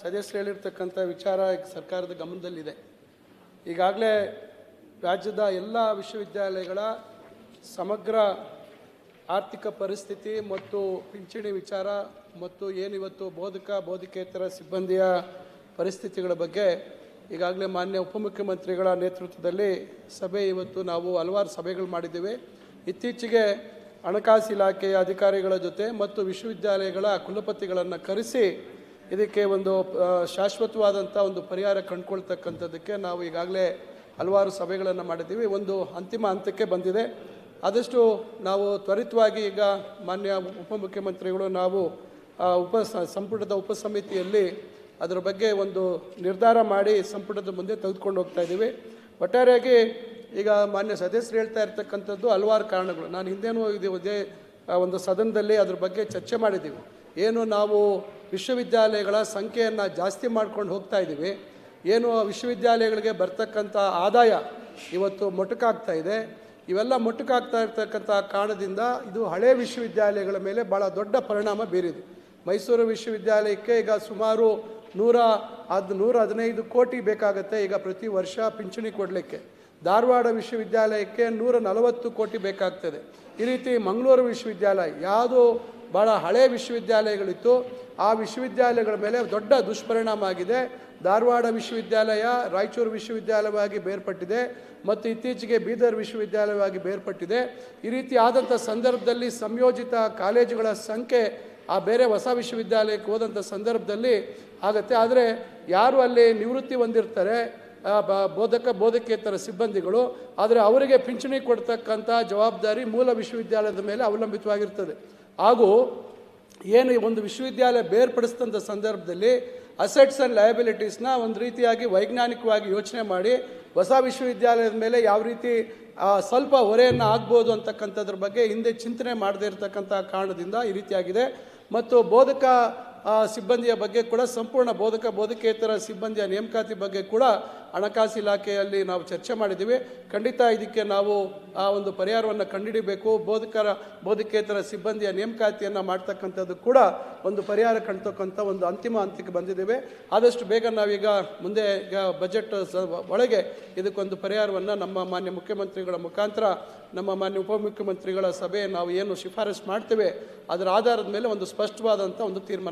ಸದಸ್ಯರು ಹೇಳಿರ್ತಕ್ಕಂಥ ವಿಚಾರ ಸರ್ಕಾರದ ಗಮನದಲ್ಲಿದೆ. ಈಗಾಗಲೇ ರಾಜ್ಯದ ಎಲ್ಲ ವಿಶ್ವವಿದ್ಯಾಲಯಗಳ ಸಮಗ್ರ ಆರ್ಥಿಕ ಪರಿಸ್ಥಿತಿ ಮತ್ತು ಪಿಂಚಣಿ ವಿಚಾರ ಮತ್ತು ಏನಿವತ್ತು ಬೋಧಕ, ಬೋಧಕೇತರ ಸಿಬ್ಬಂದಿಯ ಪರಿಸ್ಥಿತಿಗಳ ಬಗ್ಗೆ ಈಗಾಗಲೇ ಮಾನ್ಯ ಉಪಮುಖ್ಯಮಂತ್ರಿಗಳ ನೇತೃತ್ವದಲ್ಲಿ ಸಭೆ ಇವತ್ತು ನಾವು ಹಲವಾರು ಸಭೆಗಳು ಮಾಡಿದ್ದೇವೆ. ಇತ್ತೀಚೆಗೆ ಹಣಕಾಸು ಇಲಾಖೆಯ ಅಧಿಕಾರಿಗಳ ಜೊತೆ ಮತ್ತು ವಿಶ್ವವಿದ್ಯಾಲಯಗಳ ಕುಲಪತಿಗಳನ್ನು ಕರೆಸಿ ಇದಕ್ಕೆ ಒಂದು ಶಾಶ್ವತವಾದಂಥ ಒಂದು ಪರಿಹಾರ ಕಂಡುಕೊಳ್ತಕ್ಕಂಥದ್ದಕ್ಕೆ ನಾವು ಈಗಾಗಲೇ ಹಲವಾರು ಸಭೆಗಳನ್ನು ಮಾಡಿದ್ದೀವಿ. ಒಂದು ಅಂತಿಮ ಹಂತಕ್ಕೆ ಬಂದಿದೆ. ಆದಷ್ಟು ನಾವು ತ್ವರಿತವಾಗಿ ಈಗ ಮಾನ್ಯ ಉಪಮುಖ್ಯಮಂತ್ರಿಗಳು, ನಾವು ಉಪ ಸಂಪುಟದ ಉಪಸಮಿತಿಯಲ್ಲಿ ಅದರ ಬಗ್ಗೆ ಒಂದು ನಿರ್ಧಾರ ಮಾಡಿ ಸಂಪುಟದ ಮುಂದೆ ತೆಗೆದುಕೊಂಡು ಹೋಗ್ತಾ ಇದ್ದೀವಿ. ಒಟ್ಟಾರೆಯಾಗಿ ಈಗ ಮಾನ್ಯ ಸದಸ್ಯರು ಹೇಳ್ತಾ ಇರ್ತಕ್ಕಂಥದ್ದು ಹಲವಾರು ಕಾರಣಗಳು. ನಾನು ಹಿಂದೇನು ಇದು ಒಂದು ಸದನದಲ್ಲಿ ಅದ್ರ ಬಗ್ಗೆ ಚರ್ಚೆ ಮಾಡಿದ್ದೀವಿ. ಏನು ನಾವು ವಿಶ್ವವಿದ್ಯಾಲಯಗಳ ಸಂಖ್ಯೆಯನ್ನು ಜಾಸ್ತಿ ಮಾಡ್ಕೊಂಡು ಹೋಗ್ತಾ ಇದ್ದೀವಿ. ಏನು ವಿಶ್ವವಿದ್ಯಾಲಯಗಳಿಗೆ ಬರ್ತಕ್ಕಂಥ ಆದಾಯ ಇವತ್ತು ಮೊಟಕಾಗ್ತಾ ಇದೆ. ಇವೆಲ್ಲ ಮೊಟಕಾಗ್ತಾ ಇರ್ತಕ್ಕಂಥ ಕಾರಣದಿಂದ ಇದು ಹಳೆ ವಿಶ್ವವಿದ್ಯಾಲಯಗಳ ಮೇಲೆ ಭಾಳ ದೊಡ್ಡ ಪರಿಣಾಮ ಬೀರಿದೆ. ಮೈಸೂರು ವಿಶ್ವವಿದ್ಯಾಲಯಕ್ಕೆ ಈಗ ಸುಮಾರು ನೂರ ಹದ್ ನೂರ ಹದಿನೈದು ಕೋಟಿ ಬೇಕಾಗುತ್ತೆ ಈಗ ಪ್ರತಿ ವರ್ಷ ಪಿಂಚಣಿ ಕೊಡಲಿಕ್ಕೆ. ಧಾರವಾಡ ವಿಶ್ವವಿದ್ಯಾಲಯಕ್ಕೆ ನೂರ ನಲವತ್ತು ಕೋಟಿ ಬೇಕಾಗ್ತದೆ. ಈ ರೀತಿ ಮಂಗಳೂರು ವಿಶ್ವವಿದ್ಯಾಲಯ ಯಾವುದು ಭಾಳ ಹಳೆ ವಿಶ್ವವಿದ್ಯಾಲಯಗಳಿತ್ತು. ಆ ವಿಶ್ವವಿದ್ಯಾಲಯಗಳ ಮೇಲೆ ದೊಡ್ಡ ದುಷ್ಪರಿಣಾಮ ಆಗಿದೆ. ಧಾರವಾಡ ವಿಶ್ವವಿದ್ಯಾಲಯ, ರಾಯಚೂರು ವಿಶ್ವವಿದ್ಯಾಲಯವಾಗಿ ಬೇರ್ಪಟ್ಟಿದೆ ಮತ್ತು ಇತ್ತೀಚೆಗೆ ಬೀದರ್ ವಿಶ್ವವಿದ್ಯಾಲಯವಾಗಿ ಬೇರ್ಪಟ್ಟಿದೆ. ಈ ರೀತಿ ಆದಂಥ ಸಂದರ್ಭದಲ್ಲಿ ಸಂಯೋಜಿತ ಕಾಲೇಜುಗಳ ಸಂಖ್ಯೆ ಆ ಬೇರೆ ಹೊಸ ವಿಶ್ವವಿದ್ಯಾಲಯಕ್ಕೆ ಹೋದಂಥ ಸಂದರ್ಭದಲ್ಲಿ ಆಗುತ್ತೆ. ಆದರೆ ಯಾರು ಅಲ್ಲಿ ನಿವೃತ್ತಿ ಹೊಂದಿರ್ತಾರೆ? ಬೋಧಕ, ಬೋಧಕೇತರ ಸಿಬ್ಬಂದಿಗಳು. ಆದರೆ ಅವರಿಗೆ ಪಿಂಚಣಿ ಕೊಡ್ತಕ್ಕಂಥ ಜವಾಬ್ದಾರಿ ಮೂಲ ವಿಶ್ವವಿದ್ಯಾಲಯದ ಮೇಲೆ ಅವಲಂಬಿತವಾಗಿರ್ತದೆ. ಹಾಗೂ ಏನು ಒಂದು ವಿಶ್ವವಿದ್ಯಾಲಯ ಬೇರ್ಪಡಿಸಿದಂಥ ಸಂದರ್ಭದಲ್ಲಿ ಅಸೆಟ್ಸ್ ಆ್ಯಂಡ್ ಲಯಬಿಲಿಟೀಸ್ನ ಒಂದು ರೀತಿಯಾಗಿ ವೈಜ್ಞಾನಿಕವಾಗಿ ಯೋಚನೆ ಮಾಡಿ ಹೊಸ ವಿಶ್ವವಿದ್ಯಾಲಯದ ಮೇಲೆ ಯಾವ ರೀತಿ ಸ್ವಲ್ಪ ಹೊರೆಯನ್ನು ಆಗ್ಬೋದು ಅಂತಕ್ಕಂಥದ್ರ ಬಗ್ಗೆ ಹಿಂದೆ ಚಿಂತನೆ ಮಾಡದೇ ಇರತಕ್ಕಂಥ ಕಾರಣದಿಂದ ಈ ರೀತಿಯಾಗಿದೆ. ಮತ್ತು ಬೋಧಕ ಸಿಬ್ಬಂದಿಯ ಬಗ್ಗೆ ಕೂಡ ಸಂಪೂರ್ಣ ಬೋಧಕ ಬೋಧಕೇತರ ಸಿಬ್ಬಂದಿಯ ನೇಮಕಾತಿ ಬಗ್ಗೆ ಕೂಡ ಹಣಕಾಸು ಇಲಾಖೆಯಲ್ಲಿ ನಾವು ಚರ್ಚೆ ಮಾಡಿದ್ದೀವಿ. ಖಂಡಿತ ಇದಕ್ಕೆ ನಾವು ಆ ಒಂದು ಪರಿಹಾರವನ್ನು ಕಂಡುಹಿಡಿಬೇಕು ಬೋಧಕರ, ಬೋಧಕೇತರ ಸಿಬ್ಬಂದಿಯ ನೇಮಕಾತಿಯನ್ನು ಮಾಡ್ತಕ್ಕಂಥದ್ದು ಕೂಡ ಒಂದು ಪರಿಹಾರ ಕಂಡ್ತಕ್ಕಂಥ ಒಂದು ಅಂತಿಮ ಹಂತಕ್ಕೆ ಬಂದಿದ್ದೇವೆ. ಆದಷ್ಟು ಬೇಗ ನಾವೀಗ ಮುಂದೆ ಈಗ ಬಜೆಟ್ ಒಳಗೆ ಇದಕ್ಕೊಂದು ಪರಿಹಾರವನ್ನು ನಮ್ಮ ಮಾನ್ಯ ಮುಖ್ಯಮಂತ್ರಿಗಳ ಮುಖಾಂತರ, ನಮ್ಮ ಮಾನ್ಯ ಉಪಮುಖ್ಯಮಂತ್ರಿಗಳ ಸಭೆ ನಾವು ಏನು ಶಿಫಾರಸು ಮಾಡ್ತೇವೆ, ಅದರ ಆಧಾರದ ಮೇಲೆ ಒಂದು ಸ್ಪಷ್ಟವಾದಂಥ ಒಂದು ತೀರ್ಮಾನ